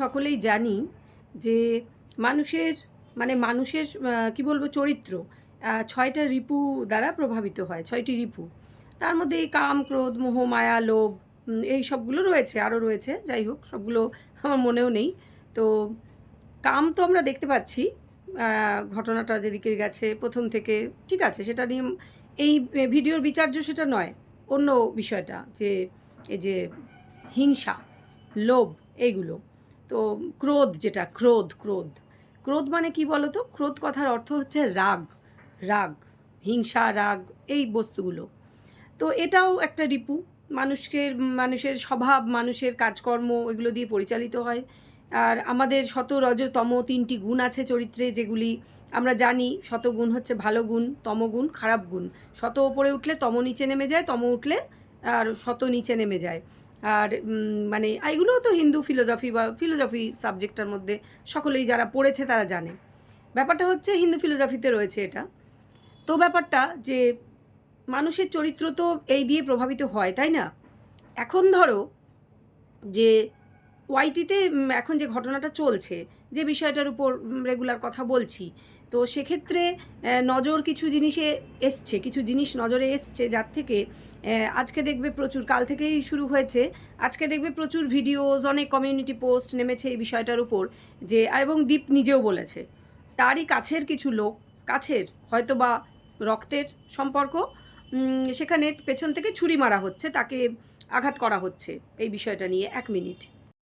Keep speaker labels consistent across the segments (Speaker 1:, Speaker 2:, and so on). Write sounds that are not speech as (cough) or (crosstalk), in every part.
Speaker 1: সকলেই জানি যে মানুষের মানে মানুষের কি বলব, চরিত্র ছয়টা রিপু দ্বারা প্রভাবিত হয়, ছয়টি রিপু। তার মধ্যে এই কাম, ক্রোধ, মোহ, মায়া, লোভ এই সবগুলো রয়েছে, আরও রয়েছে, যাই হোক, সবগুলো আমার মনেও নেই। তো কাম তো আমরা দেখতে পাচ্ছি ঘটনাটা যেদিকে গেছে, প্রথম থেকে, ঠিক আছে, সেটা নিয়ে এই ভিডিওর বিচার্য সেটা নয়, অন্য বিষয়টা, যে এই যে হিংসা, লোভ, এইগুলো। তো ক্রোধ যেটা, ক্রোধ ক্রোধ। ক্রোধ মানে কি বলো তো ক্রোধ কথার অর্থ হচ্ছে রাগ রাগ, হিংসা, রাগ, এই বস্তুগুলো। তো এটাও একটা রিপু। মানুষকে মানুষের স্বভাব, মানুষের কাজকর্ম, এগুলো দিয়ে পরিচালিত হয়। আর আমাদের শত রজতম তিনটি গুণ আছে চরিত্রে, যেগুলি আমরা জানি শত গুণ হচ্ছে ভালো গুণ তমগুণ খারাপ গুণ। শত ওপরে উঠলে তম নিচে নেমে যায়, তম উঠলে আর শত নিচে নেমে যায়। আর মানে এগুলোও তো হিন্দু ফিলোজফি বা ফিলোজফি সাবজেক্টটার মধ্যে সকলেই যারা পড়েছে তারা জানে। ব্যাপারটা হচ্ছে হিন্দু ফিলোজফিতে রয়েছে এটা। তো ব্যাপারটা যে মানুষের চরিত্র তো এই দিয়ে প্রভাবিত হয়, তাই না? এখন ধরো যে ওয়াইটিতে এখন যে ঘটনাটা চলছে, যে বিষয়টার উপর রেগুলার কথা বলছি তো সেক্ষেত্রে নজর কিছু জিনিসে এসছে, কিছু জিনিস নজরে এসছে যার থেকে আজকে দেখবে প্রচুর, কাল থেকেই শুরু হয়েছে, আজকে দেখবে প্রচুর ভিডিওজ অনেক কমিউনিটি পোস্ট নেমেছে এই বিষয়টার উপর, যে, এবং দীপ নিজেও বলেছে, তারই কাছের কিছু লোক, কাছের হয়তো বা রক্তের সম্পর্ক সেখানে পেছন থেকে ছুরি মারা হচ্ছে, তাকে আঘাত করা হচ্ছে, এই বিষয়টা নিয়ে এক মিনিট।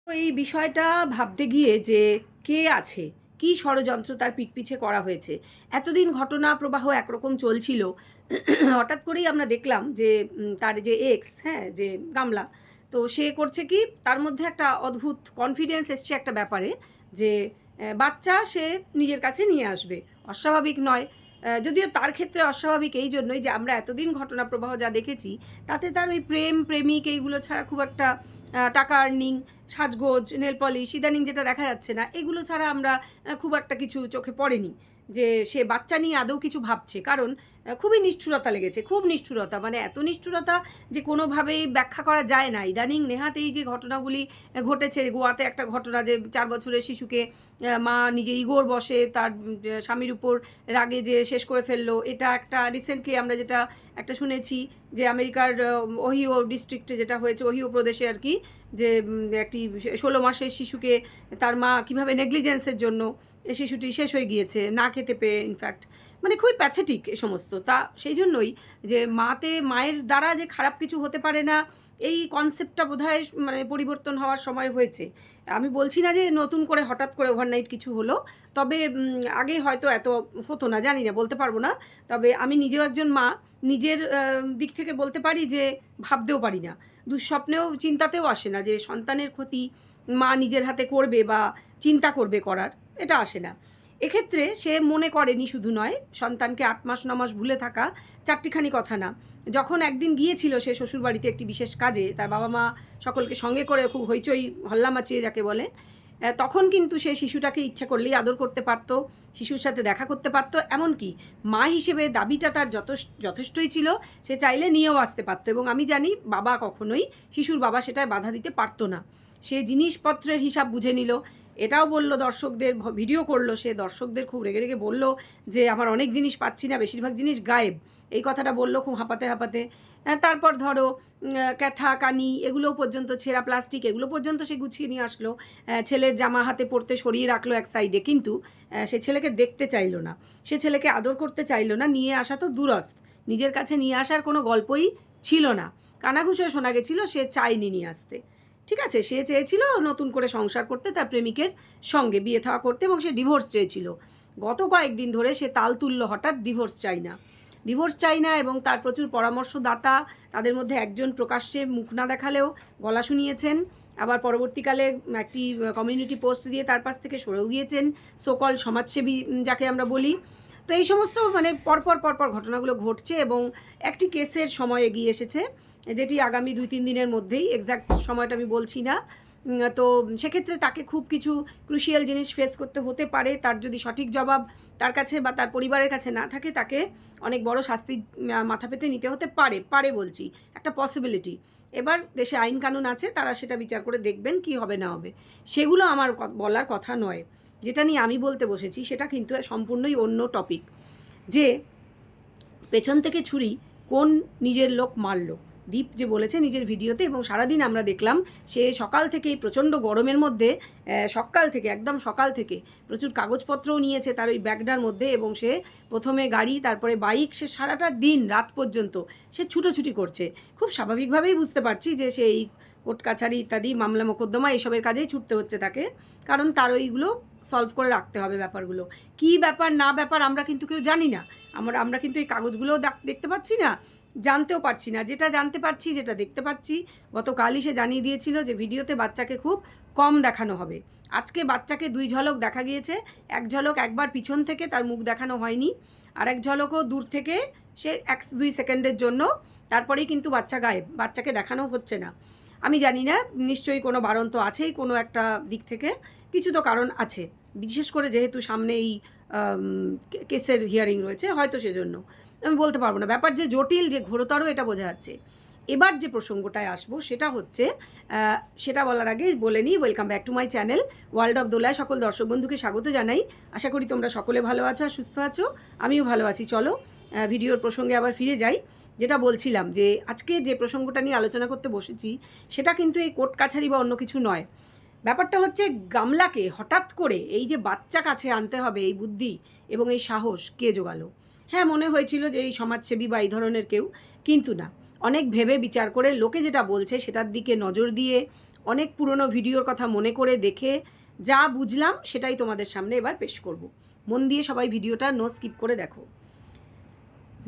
Speaker 1: তো এই বিষয়টা ভাবতে গিয়ে যে, কে আছে? কি ষড়যন্ত্র তার পিঠপিছে করা হয়েছে? এতদিন ঘটনা প্রবাহ একরকম চলছিল। হঠাৎ করেই আমরা দেখলাম যে তার যে এক্স হ্যাঁ যে গামলা, তো সে করছে কি, তার মধ্যে একটা অদ্ভুত কনফিডেন্স এসছে একটা ব্যাপারে যে বাচ্চা সে নিজের কাছে নিয়ে আসবে। অস্বাভাবিক নয়। যদিও তার ক্ষেত্রে অস্বাভাবিক এই জন্যই যে আমরা এতদিন ঘটনা প্রবাহ যা দেখেছি, তাতে তার ওই প্রেম, প্রেমিক এইগুলো ছাড়া খুব একটা টাকা আর্নিং সাজগোজ নেল পলিশ ইদানিং যেটা দেখা যাচ্ছে না, এগুলো ছাড়া আমরা খুব একটা কিছু চোখে পড়েনি। যে সে বাচ্চা নিয়ে আদৌ কিছু ভাবছে। কারণ খুবই নিষ্ঠুরতা লেগেছে, খুব নিষ্ঠুরতা মানে এত নিষ্ঠুরতা যে কোনোভাবেই ব্যাখ্যা করা যায় না। ইদানিং নেহাতেই যে ঘটনাগুলি ঘটেছে, গোয়াতে একটা ঘটনা যে চার বছরের শিশুকে মা নিজে ইগোর বসে, তার স্বামীর উপর রাগে যে শেষ করে ফেলল। এটা একটা রিসেন্টলি আমরা যেটা একটা শুনেছি যে আমেরিকার ওহিও ডিস্ট্রিক্টে যেটা হয়েছে, ওহিও প্রদেশে আর কি, যে একটি ষোলো মাসের শিশুকে তার মা কীভাবে নেগলিজেন্সের জন্য শিশুটি শেষ হয়ে গিয়েছে, না খেতে পেয়ে ইনফ্যাক্ট মানে খুবই প্যাথেটিক এ সমস্ত। তা সেই জন্যই যে মাতে, মায়ের দ্বারা যে খারাপ কিছু হতে পারে না, এই কনসেপ্টটা বোধহয় মানে পরিবর্তন হওয়ার সময় হয়েছে। আমি বলছি না যে নতুন করে হঠাৎ করে ওভারনাইট কিছু হলো, তবে আগে হয়তো এত হতো না, জানি না, বলতে পারব না। তবে আমি নিজেও একজন মা, নিজের দিক থেকে বলতে পারি যে ভাবতেও পারি না। দুঃস্বপ্নেও, চিন্তাতেও আসে না যে সন্তানের ক্ষতি মা নিজের হাতে করবে বা চিন্তা করবে করার, এটা আসে না। এক্ষেত্রে সে মনে করেনি শুধু নয়, সন্তানকে আট মাস, ন মাস ভুলে থাকা চারটিখানি কথা না। যখন একদিন গিয়েছিল সে শ্বশুরবাড়িতে একটি বিশেষ কাজে, তার বাবা মা সকলকে সঙ্গে করে খুব হইচই, হল্লা মাচিয়ে যাকে বলে তখন কিন্তু সে শিশুটাকে ইচ্ছা করলেই আদর করতে পারতো, শিশুর সাথে দেখা করতে পারতো, এমনকি মা হিসেবে দাবিটা তার যথেষ্ট যথেষ্টই ছিল, সে চাইলে নিয়েও আসতে পারতো এবং আমি জানি বাবা কখনোই শিশুর বাবা সেটায় বাধা দিতে পারতো না। সে জিনিসপত্রের হিসাব বুঝে নিল এটাও বলল দর্শকদের ভিডিও করল সে, দর্শকদের খুব রেগে রেগে বলল যে, আমার অনেক জিনিস পাচ্ছি না, বেশিরভাগ জিনিস গায়েব। এই কথাটা বলল খুব হাঁপাতে হাঁপাতে। তারপর ধরো ক্যাথা, কানি এগুলো পর্যন্ত ছেঁড়া প্লাস্টিক এগুলো পর্যন্ত সে গুছিয়ে নিয়ে আসলো। ছেলের জামা হাতে পড়তে সরিয়ে রাখল এক সাইডে কিন্তু সে ছেলেকে দেখতে চাইলো না। সে ছেলেকে আদর করতে চাইলো না, নিয়ে আসা তো দূরস্থ নিজের কাছে নিয়ে আসার কোনো গল্পই ছিল না। কানাঘুষোয় শোনা গেছিল, সে চায়নি নিয়ে আসতে। ঠিক আছে, সে চেয়েছিল নতুন করে সংসার করতে, তার প্রেমিকের সঙ্গে বিয়ে থাওয়া করতে এবং সে ডিভোর্স চেয়েছিল। গত কয়েকদিন ধরে সে তাল তুললো, হঠাৎ ডিভোর্স চাই না। ডিভোর্স চাই না এবং তার প্রচুর পরামর্শদাতা, তাদের মধ্যে একজন প্রকাশ্যে মুখ না দেখালেও গলা শুনিয়েছেন। আবার পরবর্তীকালে একটি কমিউনিটি পোস্ট দিয়ে তার পাশ থেকে সরেও গিয়েছেন সোকল সমাজসেবী যাকে আমরা বলি। তো এই সমস্ত মানে পরপর পরপর ঘটনাগুলো ঘটছে এবং একটি কেসের সময় এগিয়ে এসেছে, যেটি আগামী দুই, তিন দিনের মধ্যেই এক্স্যাক্ট সময়টা আমি বলছি না। তো সেক্ষেত্রে তাকে খুব কিছু ক্রুশিয়াল জিনিস ফেস করতে হতে পারে। তার যদি সঠিক জবাব তার কাছে বা তার পরিবারের কাছে না থাকে, তাকে অনেক বড় শাস্তি মাথা পেতে নিতে হতে পারে পারে বলছি, একটা পসিবিলিটি এবার দেশে আইন কানুন আছে, তারা সেটা বিচার করে দেখবেন কি হবে, না হবে। সেগুলো আমার বলার কথা নয়। যেটা নিয়ে আমি বলতে বসেছি সেটা কিন্তু সম্পূর্ণই অন্য টপিক যে পেছন থেকে ছুরি কোন নিজের লোক মারলো? দীপ যে বলেছে নিজের ভিডিওতে এবং সারাদিন আমরা দেখলাম সে সকাল থেকেই প্রচণ্ড গরমের মধ্যে সকাল থেকে, একদম সকাল থেকে প্রচুর কাগজপত্রও নিয়েছে তার ওই ব্যাগটার মধ্যে এবং সে প্রথমে গাড়ি, তারপরে বাইক, সে সারাটা দিন, রাত পর্যন্ত সে ছুটোছুটি করছে। খুব স্বাভাবিকভাবেই বুঝতে পারছি যে সে এই কোর্ট কাছারি ইত্যাদি মামলা মোকদ্দমা এইসবের কাজেই ছুটতে হচ্ছে তাকে। কারণ তার ওইগুলো সলভ করে রাখতে হবে ব্যাপারগুলো। কি ব্যাপার, না ব্যাপার আমরা কিন্তু কেউ জানি না। আমরা আমরা কিন্তু এই কাগজগুলোও দেখতে পাচ্ছি না, জানতেও পারছি না। যেটা জানতে পারছি, যেটা দেখতে পাচ্ছি। গতকালই সে জানিয়ে দিয়েছিল যে ভিডিওতে বাচ্চাকে খুব কম দেখানো হবে। আজকে বাচ্চাকে দুই ঝলক দেখা গিয়েছে। এক ঝলক একবার পিছন থেকে তার মুখ দেখানো হয়নি। আর এক ঝলকও দূর থেকে সে এক, দুই সেকেন্ডের জন্য। তারপরেই কিন্তু বাচ্চা গায়েব, বাচ্চাকে দেখানো হচ্ছে না। আমি জানি না, নিশ্চয়ই কোনো বারণ তো আছেই কোনো একটা দিক থেকে। কিছু তো কারণ আছে। বিশেষ করে যেহেতু সামনে এই কেসের হিয়ারিং রয়েছে, হয়তো সেজন্য। আমি বলতে পারব না। ব্যাপার যে জটিল, যে ঘোরতরও এটা বোঝা যাচ্ছে। এবার যে প্রসঙ্গটায় আসব, সেটা হচ্ছে সেটা বলার আগে বলে নিই welcome back to my channel world of দোলায় সকল দর্শক বন্ধুকে স্বাগত জানাই। আশা করি তোমরা সকলে ভালো আছো আর সুস্থ আছো, আমিও ভালো আছি। চলো ভিডিওর প্রসঙ্গে আবার ফিরে যাই। যেটা বলছিলাম যে, আজকে যে প্রসঙ্গটা নিয়ে আলোচনা করতে বসেছি, সেটা কিন্তু এই কোর্ট কাছারি বা অন্য কিছু নয়। ব্যাপারটা হচ্ছে, গামলাকে হঠাৎ করে এই যে বাচ্চা কাছে আনতে হবে, এই বুদ্ধি এবং এই সাহস কে জোগালো? হ্যাঁ মনে হয়েছিল যে এই সমাজসেবী বা এই ধরনের কেউ, কিন্তু না। অনেক ভেবে বিচার করে লোকে যেটা বলছে সেটার দিকে নজর দিয়ে অনেক পুরনো ভিডিওর কথা মনে করে দেখে যা বুঝলাম সেটাই তোমাদের সামনে এবার পেশ করব। মন দিয়ে সবাই ভিডিওটা নো স্কিপ করে দেখো।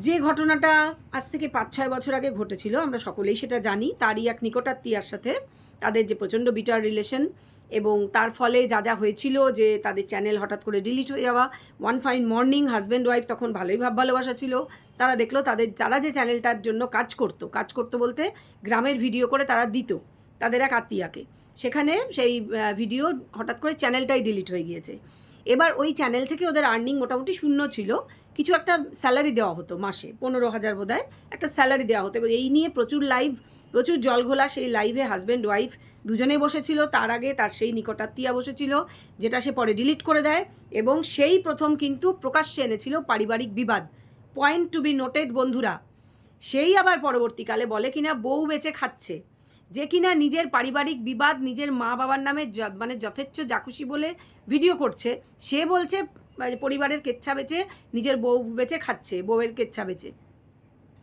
Speaker 1: যে ঘটনাটা আজ থেকে পাঁচ ছয় বছর আগে ঘটেছিল, আমরা সকলেই সেটা জানি। তারই এক নিকটাত্মীয়ার সাথে তাদের যে প্রচণ্ড বিটার রিলেশন এবং তার ফলে যা যা হয়েছিল যে তাদের চ্যানেল হঠাৎ করে ডিলিট হয়ে যাওয়া one fine morning husband wife তখন ভালোই ভাব ভালোবাসা ছিল। তারা দেখল তাদের, তারা যে চ্যানেলটার জন্য কাজ করতো কাজ করতো বলতে গ্রামের ভিডিও করে তারা দিত তাদের এক আত্মীয়াকে। সেখানে সেই ভিডিও হঠাৎ করে চ্যানেলটাই ডিলিট হয়ে গিয়েছে। এবার ওই চ্যানেল থেকে ওদের আর্নিং মোটামুটি শূন্য ছিল। কিছু একটা স্যালারি দেওয়া হতো মাসে, পনেরো হাজার বোধ একটা স্যালারি দেওয়া হতো। এবং এই নিয়ে প্রচুর লাইভ প্রচুর জলঘোলা সেই লাইভে হাজব্যান্ড ওয়াইফ দুজনে বসেছিল। তার আগে তার সেই নিকটাত্মীয়া বসেছিল, যেটা সে পরে ডিলিট করে দেয়। এবং সেই প্রথম কিন্তু প্রকাশ্যে এনেছিল পারিবারিক বিবাদ। পয়েন্ট টু বি নোটেড বন্ধুরা। সেই আবার পরবর্তীকালে বলে কিনা, বউ বেঁচে খাচ্ছে। যে কিনা নিজের পারিবারিক বিবাদ নিজের মা বাবার নামে মানে যথেচ্ছ জাকুশি বলে ভিডিও করছে। সে বলছে পরিবারের কেচ্ছা বেচে নিজের বউ বেচে খাচ্ছে, বউয়ের কেচ্ছা বেচে।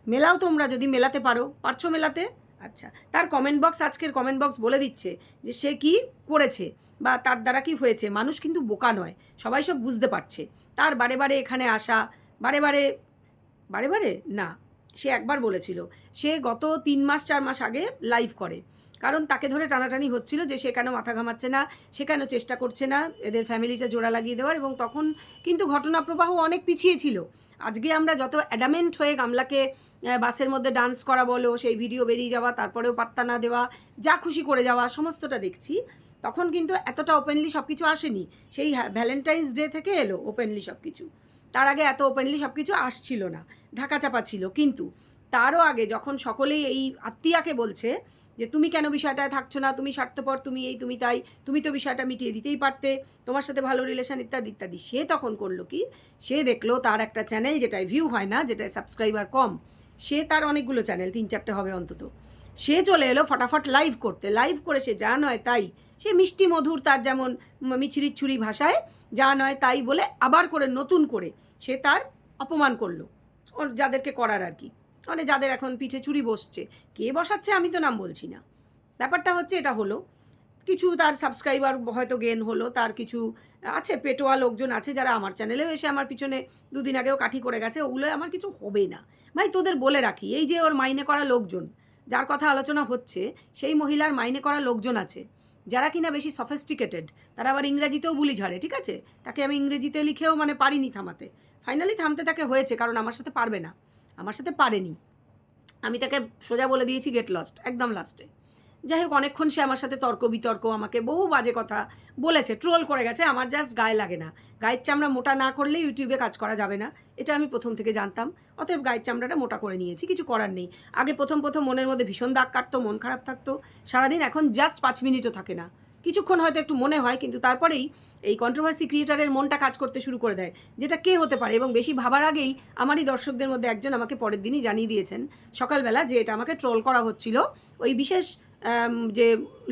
Speaker 1: মেলাও তোমরা যদি মেলাতে পারো, পারছ মেলাতে? আচ্ছা তার কমেন্ট বক্স আজকের কমেন্ট বক্স বলে দিচ্ছে যে সে কি করেছে বা তার দ্বারা কি হয়েছে। মানুষ কিন্তু বোকা নয়, সবাই সব বুঝতে পারছে। তার বারে বারে এখানে আসা, বারে বারে বারে বারে? না সে একবার বলেছিল, সে গত তিন মাস, চার মাস আগে লাইভ করে। কারণ তাকে ধরে টানাটানি হচ্ছিল যে সে কেন মাথা ঘামাচ্ছে না, সে কেন চেষ্টা করছে না এদের ফ্যামিলিটা জোড়া লাগিয়ে দেওয়ার এবং তখন কিন্তু ঘটনা প্রবাহ অনেক পিছিয়ে ছিল। আজকে আমরা যত অ্যাডামেন্ট হয়ে গামলাকে বাসের মধ্যে ডান্স করা বলো, সেই ভিডিও বেরিয়ে যাওয়া, তারপরেও পাত্তা না দেওয়া, যা খুশি করে যাওয়া, সমস্তটা দেখছি, তখন কিন্তু এতটা ওপেনলি সব কিছু আসেনি। সেই ভ্যালেন্টাইন্স ডে থেকে এলো ওপেনলি সব কিছু তার আগে এত ওপেনলি সব কিছু আসছিল না ঢাকা চাপা ছিল। কিন্তু তারও আগে যখন সকলেই এই আত্মীয়াকে বলছে যে, তুমি কেন বিষয়টায় থাকছো না? তুমি স্বার্থপর, তুমি এই, তুমি তাই, তুমি তো বিষয়টা মিটিয়ে দিতেই পারতে, তোমার সাথে ভালো রিলেশন ইত্যাদি ইত্যাদি। সে তখন করল কি? সে দেখল তার একটা চ্যানেল যেটায় ভিউ হয় না, যেটায় সাবস্ক্রাইবার কম, সে তার অনেকগুলো চ্যানেল তিন চারটে হবে অন্তত। সে চলে এলো ফটাফট লাইভ করতে। লাইভ করে সে যা নয় তাই সে মিষ্টি মধুর তার যেমন মিছিরির ছুরি ভাষায়, যা নয় তাই বলে আবার করে নতুন করে সে তার অপমান করল। ওর যাদেরকে করার আর কি। মানে যাদের এখন পিঠে চুরি বসছে। কে বসাচ্ছে আমি তো নাম বলছি না। ব্যাপারটা হচ্ছে এটা হলো, কিছু তার সাবস্ক্রাইবার হয়তো গেন হলো, তার কিছু আছে, পেটোয়া লোকজন আছে যারা আমার চ্যানেলেও এসে আমার পিছনে দুদিন আগেও কাঠি করে গেছে ওগুলোই আমার কিছু হবে না। ভাই, তোদের বলে রাখি, এই যে ওর মাইনে করা লোকজন, যার কথা আলোচনা হচ্ছে, সেই মহিলার মাইনে করা লোকজন আছে। যারা কিনা বেশি সফেস্টিকেটেড তারা আবার ইংরাজিতেও বুলি ঝাড়ে, ঠিক আছে? তাকে আমি ইংরেজিতে লিখেও মানে পারিনি থামাতে। ফাইনালি থামতে তাকে হয়েছে, কারণ আমার সাথে পারবে না। আমার সাথে পারেনি। আমি তাকে সোজা বলে দিয়েছি গেট লস্ট একদম লাস্টে যাই হোক অনেকক্ষণ সে আমার সাথে তর্ক বিতর্ক আমাকে বহু বাজে কথা বলেছে ট্রোল করে গেছে, আমার জাস্ট গায়ে লাগে না। গায়ের চামড়া মোটা না করলে ইউটিউবে কাজ করা যাবে না, এটা আমি প্রথম থেকে জানতাম। অতএব গায়ের চামড়াটা মোটা করে নিয়েছি, কিছু করার নেই। আগে প্রথম প্রথম মনের মধ্যে ভীষণ দাগ কাটতো, মন খারাপ থাকতো, সারাদিন এখন জাস্ট পাঁচ মিনিটও থাকে না। কিছুক্ষণ হয়তো একটু মনে হয়, কিন্তু তারপরেই এই কন্ট্রোভার্সি ক্রিয়েটারের মনটা কাজ করতে শুরু করে দেয়, যেটা কে হতে পারে? এবং বেশি ভাবার আগেই আমারই দর্শকদের মধ্যে একজন আমাকে পরের দিনই জানিয়ে দিয়েছেন, সকালবেলা যে এটা আমাকে ট্রোল করা হচ্ছিল, ওই বিশেষ যে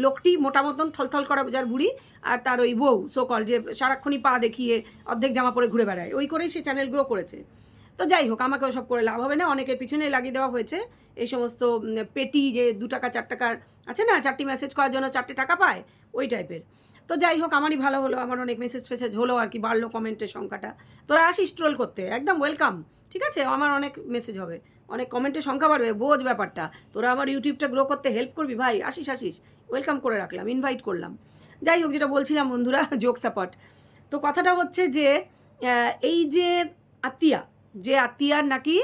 Speaker 1: লোকটি মোটা মতন থলথল করা যার বুড়ি আর তার ওই বউ সোকল যে সারাক্ষণই পা দেখিয়ে অর্ধেক জামা পরে ঘুরে বেড়ায়। ওই করেই সে চ্যানেল গ্রো করেছে। তো যাই হোক আমাকে ওসব করে লাভ হবে না। অনেকের পিছনে লাগিয়ে দেওয়া হয়েছে। এই সমস্ত পেটি যে দু টাকা, চার টাকার, আছে না, চারটি মেসেজ করার জন্য চারটে টাকা পায়, ওই টাইপের তো যাই হোক, আমারই ভালো হলো। আমার অনেক মেসেজ ফেসেজ হলো আর কি, বাড়লো কমেন্টের সংখ্যাটা। তোরা আসিস ট্রোল করতে, একদম ওয়েলকাম ঠিক আছে? আমার অনেক মেসেজ হবে। অনেক কমেন্টের সংখ্যা বাড়বে, বোঝ ব্যাপারটা। তোরা আমার ইউটিউবটা গ্রো করতে হেল্প করবি ভাই? আসিস আসিস। ওয়েলকাম করে রাখলাম ইনভাইট করলাম। যাই হোক, যেটা বলছিলাম বন্ধুরা (laughs) জোক সাপট তো কথাটা হচ্ছে যে এই যে আত্মীয়া যে আত্মীয়ার নাকি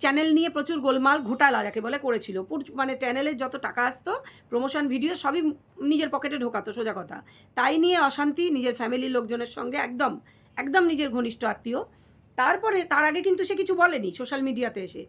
Speaker 1: চ্যানেল নিয়ে প্রচুর গোলমাল ঘোটালা যাকে বলে করেছিল। মানে চ্যানেলের যত টাকা আসতো প্রমোশন ভিডিও সবই নিজের পকেটে ঢোকাতো, সোজা কথা। তাই নিয়ে অশান্তি নিজের ফ্যামিলির লোকজনের সঙ্গে একদম একদম নিজের ঘনিষ্ঠ আত্মীয়। তারপরে, তার আগে কিন্তু সে কিছু বলেনি সোশ্যাল মিডিয়াতে এসে।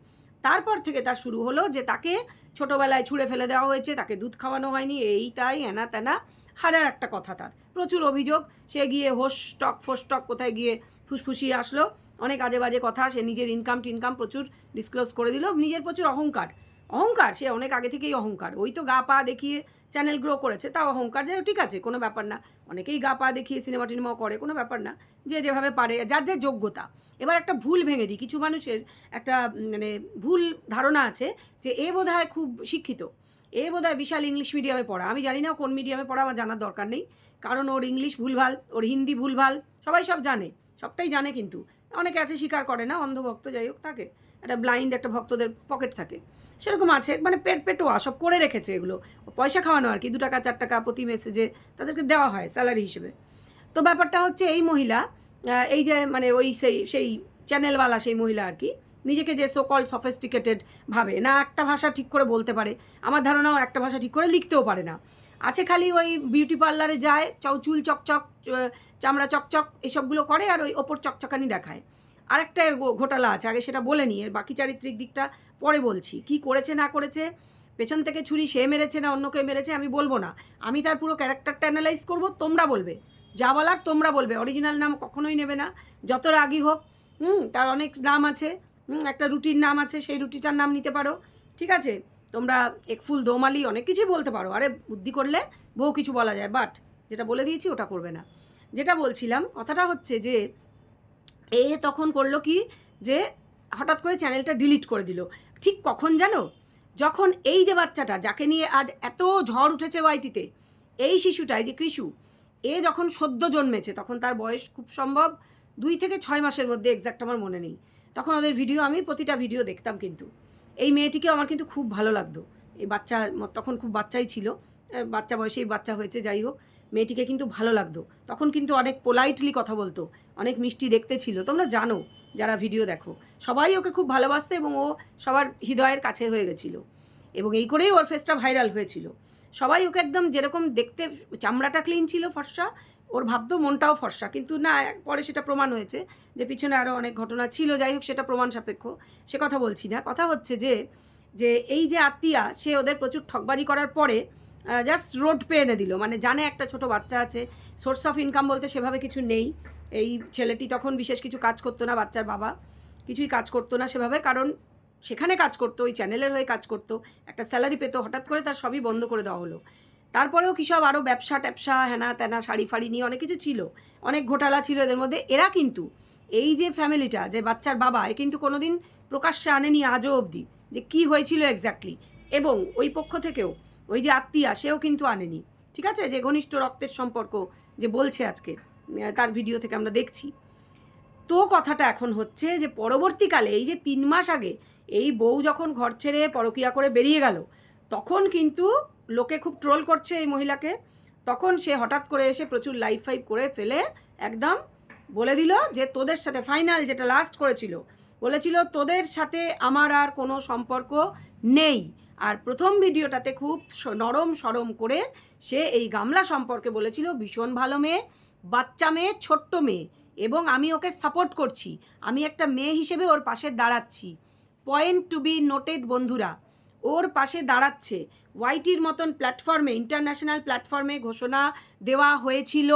Speaker 1: তারপর থেকে তার শুরু হলো যে তাকে ছোটোবেলায় ছুঁড়ে ফেলে দেওয়া হয়েছে, তাকে দুধ খাওয়ানো হয়নি, এই তাই হ্যানা ত্যানা হাজার একটা কথা তার। প্রচুর অভিযোগ, সে গিয়ে হোস টক, ফোস টক, কোথায় গিয়ে ফুসফুসিয়ে আসলো। অনেক আজে বাজে কথা, সে নিজের ইনকাম টিনকাম প্রচুর ডিসক্লোজ করে দিল। নিজের প্রচুর অহংকার। অহংকার? সে অনেক আগে থেকেই অহংকার। ওই তো গা পা দেখিয়ে চ্যানেল গ্রো করেছে, তাও অহংকার। যাই ঠিক আছে, কোনো ব্যাপার না। অনেকেই গা পা দেখিয়ে সিনেমা টিনেমাও করে, কোনো ব্যাপার না। যে যেভাবে পারে, যার যে যোগ্যতা। এবার একটা ভুল ভেঙে দিই। কিছু মানুষের একটা মানে ভুল ধারণা আছে যে এ বোধহয় খুব শিক্ষিত। এ বোধহয় বিশাল ইংলিশ মিডিয়ামে পড়া। আমি জানি না কোন মিডিয়ামে পড়া, আমার জানার দরকার নেই। কারণ ওর ইংলিশ ভুলভাল, ওর হিন্দি ভুলভাল, সবাই সব জানে। সবটাই জানে কিন্তু। অনেকে আছে স্বীকার করে না, অন্ধভক্ত যাই হোক থাকে। একটা ব্লাইন্ড একটা ভক্তদের পকেট থাকে। সেরকম আছে মানে পেট পেটোয়া, সব করে রেখেছে এগুলো। পয়সা খাওয়ানো আর কি, দু টাকা, চার টাকা প্রতি মেসেজে তাদেরকে দেওয়া হয় স্যালারি হিসেবে। তো ব্যাপারটা হচ্ছে এই মহিলা এই যে মানে ওই সেই সেই চ্যানেলওয়ালা সেই মহিলা আর কি, নিজেকে যে সোকল সফেস্টিকেটেড ভাবে, না একটা ভাষা ঠিক করে বলতে পারে, আমার ধারণাও একটা ভাষা ঠিক করে লিখতেও পারে না। আছে খালি ওই বিউটি পার্লারে যায় চাউ চুল চকচক চামড়া চকচক, এসবগুলো করে আর ওই ওপর চকচকানি দেখায়। আরেকটা এর ঘোটালা আছে, আগে সেটা বলে নিই এর বাকি চারিত্রিক দিকটা পরে বলছি। কি করেছে না করেছে, পেছন থেকে ছুরি সে মেরেছে না অন্য কেউ মেরেছে, আমি বলব না। আমি তার পুরো ক্যারেক্টারটা অ্যানালাইজ করব, তোমরা বলবে। যা বলার তোমরা বলবে অরিজিনাল নাম কখনোই নেবে না। যত রাগই হোক, হুম, তার অনেক নাম আছে, হুম, একটা রুটির নাম আছে, সেই রুটিটার নাম নিতে পারো, ঠিক আছে? তোমরা এক ফুল দোমালি অনেক কিছুই বলতে পারো। আরে, বুদ্ধি করলে বহু কিছু বলা যায় বাট যেটা বলে দিয়েছি ওটা করবে না। যেটা বলছিলাম, কথাটা হচ্ছে যে, এ তখন করল কি যে, হঠাৎ করে চ্যানেলটা ডিলিট করে দিল। ঠিক কখন জানো? যখন এই যে বাচ্চাটা, যাকে নিয়ে আজ এত ঝড় উঠেছে ওয়াইটিতে এই শিশুটা এই যে কৃষু, এ যখন সদ্য জন্মেছে, তখন তার বয়স খুব সম্ভব দুই থেকে ছয় মাসের মধ্যে এক্স্যাক্ট আমার মনে নেই। তখন ওদের ভিডিও আমি, প্রতিটা ভিডিও দেখতাম কিন্তু। এই মেয়েটিকে আমার কিন্তু খুব ভালো লাগতো। এই বাচ্চা তখন খুব বাচ্চাই ছিল। বাচ্চা বয়সেই বাচ্চা হয়েছে, যাই হোক। মেয়েটিকে কিন্তু ভালো লাগতো। তখন কিন্তু অনেক পোলাইটলি কথা বলতো, অনেক মিষ্টি দেখতে ছিল। তোমরা জানো, যারা ভিডিও দেখো, সবাই ওকে খুব ভালোবাসতো এবং ও সবার হৃদয়ের কাছে হয়ে গেছিল। এবং এই করেই ওর ফেসটা ভাইরাল হয়েছিল। সবাই ওকে একদম যেরকম দেখতে, চামড়াটা ক্লিন ছিল ফর্সা ওর ভাবতো মনটাও ফর্সা। কিন্তু না পরে সেটা প্রমাণ হয়েছে যে পিছনে আরও অনেক ঘটনা ছিল। যাই হোক, সেটা প্রমাণ সাপেক্ষ। সে কথা বলছি না। কথা হচ্ছে যে যে এই যে আত্মীয়া, সে ওদের প্রচুর ঠকবাজি করার পরে জাস্ট রোড পে এনে দিল। মানে জানে একটা ছোট বাচ্চা আছে সোর্স অফ ইনকাম বলতে সেভাবে কিছু নেই। এই ছেলেটি তখন বিশেষ কিছু কাজ করতো না, বাচ্চার বাবা। কিছুই কাজ করতো না সেভাবে, কারণ সেখানে কাজ করতো, ওই চ্যানেলের হয়ে কাজ করতো। একটা স্যালারি পেতো, হঠাৎ করে তার সবই বন্ধ করে দেওয়া হলো। তারপরেও কী সব আরও ব্যবসা ট্যাবসা হ্যানা ত্যানা শাড়ি ফাড়ি নিয়ে অনেক কিছু ছিল। অনেক ঘোটালা ছিল এদের মধ্যে। এরা কিন্তু, এই যে ফ্যামিলিটা, যে বাচ্চার বাবা, এ কিন্তু কোনো দিন প্রকাশ্যে আনেনি আজও অবধি, যে কি হয়েছিল এক্স্যাক্টলি এবং ওই পক্ষ থেকেও, ওই যে আত্মীয়া, সেও কিন্তু আনেনি। ঠিক আছে? যে ঘনিষ্ঠ রক্তের সম্পর্ক যে বলছে আজকে তার ভিডিও থেকে আমরা দেখছি। তো কথাটা এখন হচ্ছে যে পরবর্তীকালে, এই যে তিন মাস আগে, এই বউ যখন ঘর ছেড়ে পরকিয়া করে বেরিয়ে গেল, তখন কিন্তু লোকে খুব ট্রোল করছে এই মহিলাকে। তখন সে হঠাৎ করে এসে প্রচুর লাইফ ফাইভ করে ফেলে, একদম বলে দিল যে তোদের সাথে ফাইনাল যেটা লাস্ট করেছিল, বলেছিল তোদের সাথে আমার আর কোনো সম্পর্ক নেই। আর প্রথম ভিডিওটাতে খুব নরম সরম করে সে এই গামলা সম্পর্কে বলেছিল, ভীষণ ভালো মেয়ে, বাচ্চা মেয়ে, ছোট্ট মেয়ে এবং আমি ওকে সাপোর্ট করছি। আমি একটা মেয়ে হিসেবে ওর পাশে দাঁড়াচ্ছি। পয়েন্ট টু বি নোটেড বন্ধুরা। ওর পাশে দাঁড়াচ্ছে। ওয়াইটির মতন প্ল্যাটফর্মে, ইন্টারন্যাশনাল প্ল্যাটফর্মে ঘোষণা দেওয়া হয়েছিল।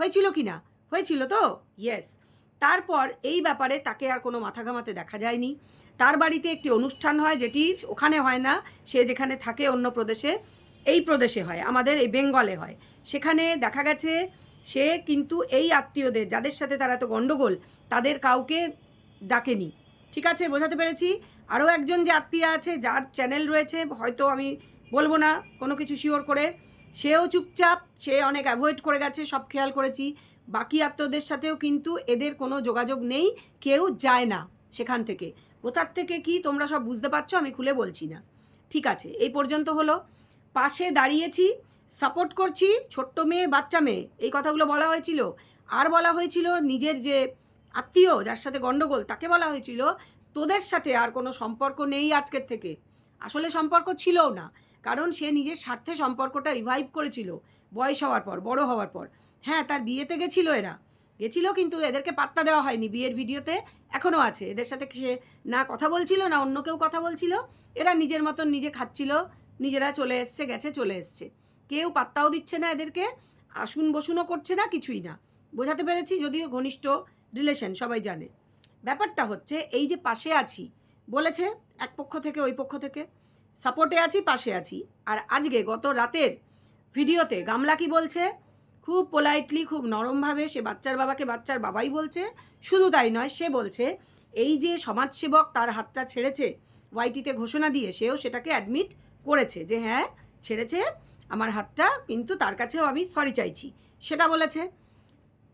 Speaker 1: হয়েছিল কি না? হয়েছিল তো? ইয়েস তারপর এই ব্যাপারে তাকে আর কোনো মাথা ঘামাতে দেখা যায়নি। তার বাড়িতে একটি অনুষ্ঠান হয় যেটি ওখানে হয় না, সে যেখানে থাকে অন্য প্রদেশে, এই প্রদেশে হয়, আমাদের এই বেঙ্গলে হয়। সেখানে দেখা গেছে, সে কিন্তু এই আত্মীয়দের, যাদের সাথে তারা এত গণ্ডগোল, তাদের কাউকে ডাকেনি। ঠিক আছে, বোঝাতে পেরেছি? আরও একজন যে আত্মীয় আছে, যার চ্যানেল রয়েছে, হয়তো আমি বলব না কোনো কিছু শিওর করে। সেও চুপচাপ, সে অনেক অ্যাভয়েড করে গেছে, সব খেয়াল করেছি। বাকি আত্মীয়দের সাথেও কিন্তু এদের কোনো যোগাযোগ নেই, কেউ যায় না সেখান থেকে। কোথার থেকে কি তোমরা সব বুঝতে পারছ আমি খুলে বলছি না। ঠিক আছে, এই পর্যন্ত হলো। পাশে দাঁড়িয়েছি সাপোর্ট করছি ছোট্ট মেয়ে, বাচ্চা মেয়ে। এই কথাগুলো বলা হয়েছিল। আর বলা হয়েছিল নিজের যে আত্মীয়, যার সাথে গণ্ডগোল তাকে বলা হয়েছিল তোদের সাথে আর কোনো সম্পর্ক নেই আজকের থেকে। আসলে সম্পর্ক ছিলও না, কারণ সে নিজের স্বার্থে সম্পর্কটা রিভাইভ করেছিল, বয়স হওয়ার পর, বড় হওয়ার পর। হ্যাঁ তার বিয়েতে গেছিল এরা। গেছিল কিন্তু এদেরকে পাত্তা দেওয়া হয়নি, বিয়ের ভিডিওতে এখনও আছে। এদের সাথে সে না কথা বলছিল, না অন্য কেউ কথা বলছিল। এরা নিজের মতন নিজে খাচ্ছিল, নিজেরা চলে এসছে, গেছে, চলে এসছে। কেউ পাত্তাও দিচ্ছে না এদেরকে, আসুন বসুনও করছে না, কিছুই না। বোঝাতে পেরেছি, যদিও ঘনিষ্ঠ রিলেশন সবাই জানে। ব্যাপারটা হচ্ছে, এই যে পাশে আছি, বলেছে এক পক্ষ থেকে ওই পক্ষ থেকে, সাপোর্টে আছি, পাশে আছি। আর আজকে গত রাতের ভিডিওতে গামলা কি বলছে? খুব পোলাইটলি খুব নরমভাবে সে বাচ্চার বাবাকে বাচ্চার বাবাই বলছে, শুধু তাই নয়, সে বলছে, এই যে সমাজসেবক তার হাতটা ছেড়েছে ওয়াইটিতে ঘোষণা দিয়ে সেও সেটাকে অ্যাডমিট করেছে যে হ্যাঁ ছেড়েছে আমার হাতটা, কিন্তু তার কাছেও আমি সরি চাইছি। সেটা বলেছে।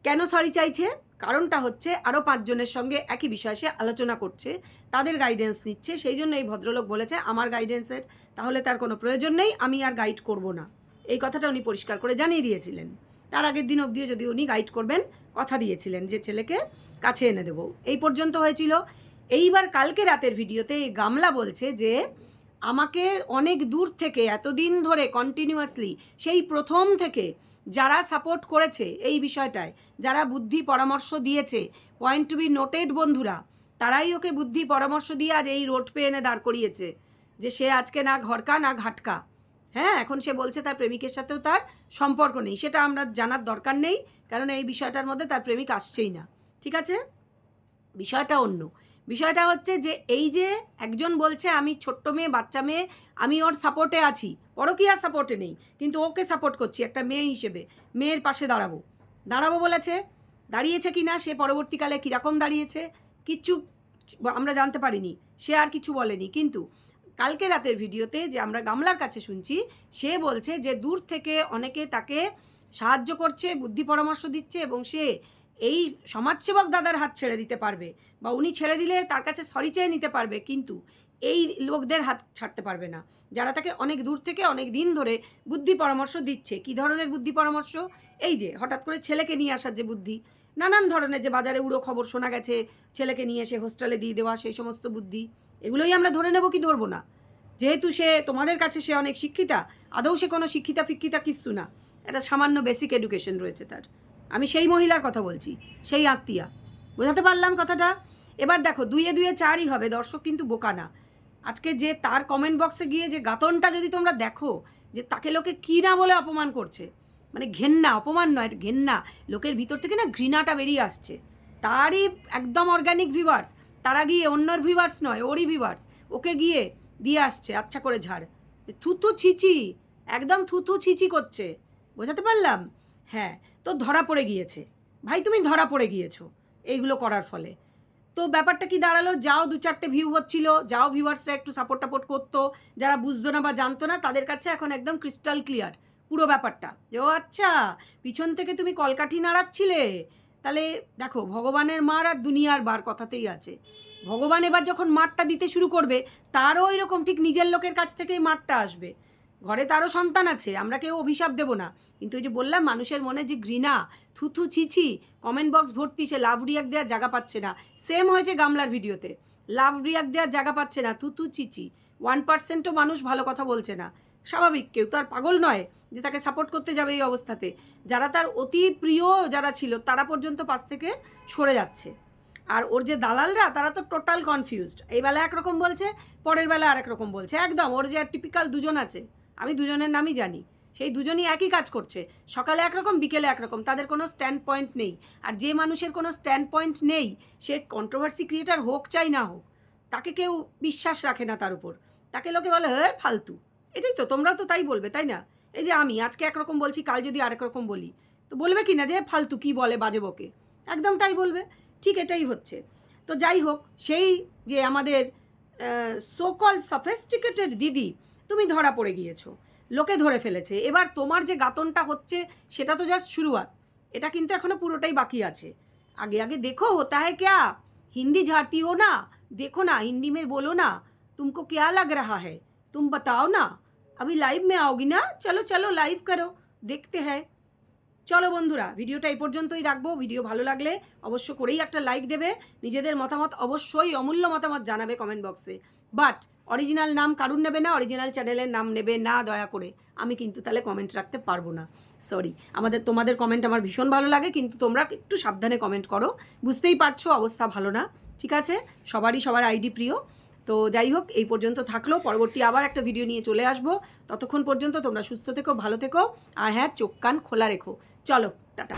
Speaker 1: কেন সরি চাইছে? কারণটা হচ্ছে আরও পাঁচজনের সঙ্গে একই বিষয়ে সে আলোচনা করছে, তাদের গাইডেন্স নিচ্ছে, সেই জন্য এই ভদ্রলোক বলেছে, আমার গাইডেন্সের তাহলে তার কোনো প্রয়োজন নেই, আমি আর গাইড করব না। এই কথাটা উনি পরিষ্কার করে জানিয়ে দিয়েছিলেন। তার আগের দিন অবধিও যদি উনি গাইড করবেন, কথা দিয়েছিলেন যে ছেলেকে কাছে এনে দেবো। এই পর্যন্ত হয়েছিল। এইবার কালকে রাতের ভিডিওতে এই গামলা বলছে যে, আমাকে অনেক দূর থেকে, এতদিন ধরে কন্টিনিউয়াসলি সেই প্রথম থেকে যারা সাপোর্ট করেছে এই বিষয়টায়, যারা বুদ্ধি পরামর্শ দিয়েছে পয়েন্ট টু বি নোটেড বন্ধুরা, তারাই ওকে বুদ্ধি পরামর্শ দিয়ে আজ এই রোড পে এনে দাঁড় করিয়েছে, যে সে আজকে না ঘরকা, না ঘাটকা। হ্যাঁ এখন সে বলছে তার প্রেমিকের সাথেও তার সম্পর্ক নেই, সেটা আমরা জানার দরকার নেই, কারণ এই বিষয়টার মধ্যে তার প্রেমিক আসছেই না। ঠিক আছে? বিষয়টা অন্য। বিষয়টা হচ্ছে যে এই যে একজন বলছে, আমি ছোট্ট মেয়ে, বাচ্চা মেয়ে, আমি ওর সাপোর্টে আছি। পরকীয়া সাপোর্টে নেই, কিন্তু ওকে সাপোর্ট করছি, একটা মেয়ে হিসেবে। মেয়ের পাশে দাঁড়াবো। দাঁড়াবো বলেছে। দাঁড়িয়েছে কি না, সে পরবর্তীকালে কীরকম দাঁড়িয়েছে কিচ্ছু আমরা জানতে পারিনি, সে আর কিছু বলেনি। কিন্তু কালকে রাতের ভিডিওতে যে আমরা গামলার কাছে শুনছি, সে বলছে যে দূর থেকে অনেকে তাকে সাহায্য করছে, বুদ্ধি পরামর্শ দিচ্ছে এবং সে এই সমাজসেবক দাদার হাত ছেড়ে দিতে পারবে বা উনি ছেড়ে দিলে তার কাছে সরি চেয়ে নিতে পারবে, কিন্তু এই লোকদের হাত ছাড়তে পারবে না। যারা তাকে অনেক দূর থেকে অনেক দিন ধরে বুদ্ধি পরামর্শ দিচ্ছে, কি ধরনের বুদ্ধি পরামর্শ? এই যে, হঠাৎ করে ছেলেকে নিয়ে আসার যে বুদ্ধি, নানান ধরনের যে বাজারে উড়ো খবর শোনা গেছে, ছেলেকে নিয়ে এসে হোস্টেলে দিয়ে দেওয়া, সেই সমস্ত বুদ্ধি, এগুলোই আমরা ধরে নেব কি ধরবো না? যেহেতু সে, তোমাদের কাছে সে অনেক শিক্ষিতা, আদৌ সে কোনো শিক্ষিতা ফিক্ষিতা কিচ্ছু না। একটা সামান্য বেসিক এডুকেশন রয়েছে তার। আমি সেই মহিলার কথা বলছি, সেই আত্মীয়া। বোঝাতে পারলাম কথাটা? এবার দেখো, দুইয়ে দুইয়ে চারই হবে, দর্শক কিন্তু বোকা না। আজকে যে তার কমেন্ট বক্সে গিয়ে যে গাতনটা যদি তোমরা দেখো, যে তাকে লোকে কী না বলে অপমান করছে মানে ঘেন্না, অপমান নয় ঘেন্না। লোকের ভিতর থেকে না ঘৃণাটা বেরিয়ে আসছে। তারই একদম অর্গ্যানিক ভিভার্স তারা গিয়ে অন্যর ভিভার্স নয়, ওরই ভিভার্স ওকে গিয়ে দিয়ে আসছে আচ্ছা করে ঝাড়। থুতু ছিচি, একদম থুতু ছিচি করছে। বোঝাতে পারলাম? হ্যাঁ তো ধরা পড়ে গিয়েছে। ভাই, তুমি ধরা পড়ে গিয়েছো এইগুলো করার ফলে। তো ব্যাপারটা কি দাঁড়াল? যাও, দু চারটে ভিউ হচ্ছিল। যাও ভিউয়ার্সরা একটু সাপোর্ট টাপোর্ট করতো। যারা বুঝতো না বা জানতো না, তাদের কাছে এখন একদম ক্রিস্টাল ক্লিয়ার পুরো ব্যাপারটা। যে, ও আচ্ছা পিছন থেকে তুমি কলকাঠি নাড়াচ্ছিলে। তাহলে দেখো, ভগবানের মার আর দুনিয়ার বার কথাতেই আছে। ভগবান এবার যখন মারটা দিতে শুরু করবে, তারও এরকম ঠিক নিজের লোকের কাছ থেকেই মারটা আসবে। ঘরে তারও সন্তান আছে, আমরা কেউ অভিশাপ দেব না। কিন্তু ওই যে বললাম, মানুষের মনে যে ঘৃণা, থুথু ছিছি কমেন্ট বক্স ভর্তি, সে লাভ রিয়াক্ট দেওয়ার জায়গা পাচ্ছে না। সেম হয়েছে গামলার ভিডিওতে। লাভ রিয়াক্ট দেওয়ার জায়গা পাচ্ছে না, থুথু চিচি ওয়ান পার্সেন্টও মানুষ ভালো কথা বলছে না। স্বাভাবিক, কেউ তো আর পাগল নয় যে তাকে সাপোর্ট করতে যাবে এই অবস্থাতে। যারা তার অতি প্রিয় যারা ছিল, তারা পর্যন্ত পাশ থেকে সরে যাচ্ছে। আর ওর যে দালালরা, তারা তো টোটাল কনফিউজড এই বেলা একরকম বলছে, পরের বেলা আরেক রকম বলছে। একদম, ওর যে টিপিক্যাল দুজন আছে। আমি দুজনের নামই জানি। সেই দুজনই একই কাজ করছে। সকালে একরকম, বিকেলে একরকম। তাদের কোনো স্ট্যান্ড পয়েন্ট নেই। আর যে মানুষের কোনো স্ট্যান্ড পয়েন্ট নেই, সে কন্ট্রোভার্সি ক্রিয়েটার হোক চাই না হোক, তাকে কেউ বিশ্বাস রাখে না তার উপর। তাকে লোকে বলে হে ফালতু। এটাই তো, তোমরাও তো তাই বলবে, তাই না? এই যে আমি, আজকে একরকম বলছি, কাল যদি আরেক রকম বলি, তো বলবে কি না যে ফালতু, কি বলে বাজে বকে? একদম তাই বলবে। ঠিক এটাই হচ্ছে। তো যাই হোক, সেই যে আমাদের সোকল সফেস্টিকেটেড দিদি তুমি ধরা পড়ে গিয়েছো লোকে ধরে ফেলেছে এবার তোমার যে গাতনটা হচ্ছে সেটা তো জাস্ট শুরুয়াত এটা কিন্তু এখনো পুরোটাই বাকি আছে आगे आगे देखो होता है क्या हिंदी झाड़ती हो ना देखो ना हिंदी में बोलो ना तुमको क्या लग रहा है तुम बताओ ना अभी लाइव में आओगी ना चलो चलो लाइव करो देखते हैं চলো বন্ধুরা, ভিডিওটা এই পর্যন্তই রাখব। ভিডিও ভালো লাগলে অবশ্য করেই একটা লাইক দেবে। নিজেদের মতামত অবশ্যই অমূল্য মতামত জানাবে কমেন্ট বক্সে বাট অরিজিনাল নাম কারুর নেবে না অরিজিনাল চ্যানেলের নাম নেবে না, দয়া করে। আমি কিন্তু তাহলে কমেন্ট রাখতে পারব না। সরি আমাদের, তোমাদের কমেন্ট আমার ভীষণ ভালো লাগে, কিন্তু তোমরা একটু সাবধানে কমেন্ট করো। বুঝতেই পারছ, অবস্থা ভালো না। ঠিক আছে? সবারই সবার আইডি প্রিয়। তো যাই হোক, এই পর্যন্ত থাকল। পরবর্তী আবার একটা ভিডিও নিয়ে চলে আসব। ততক্ষণ পর্যন্ত তোমরা সুস্থ থেকো, ভালো থেকো, আর হ্যাঁ চোখ কান খোলা রেখো। চলো, টাটা।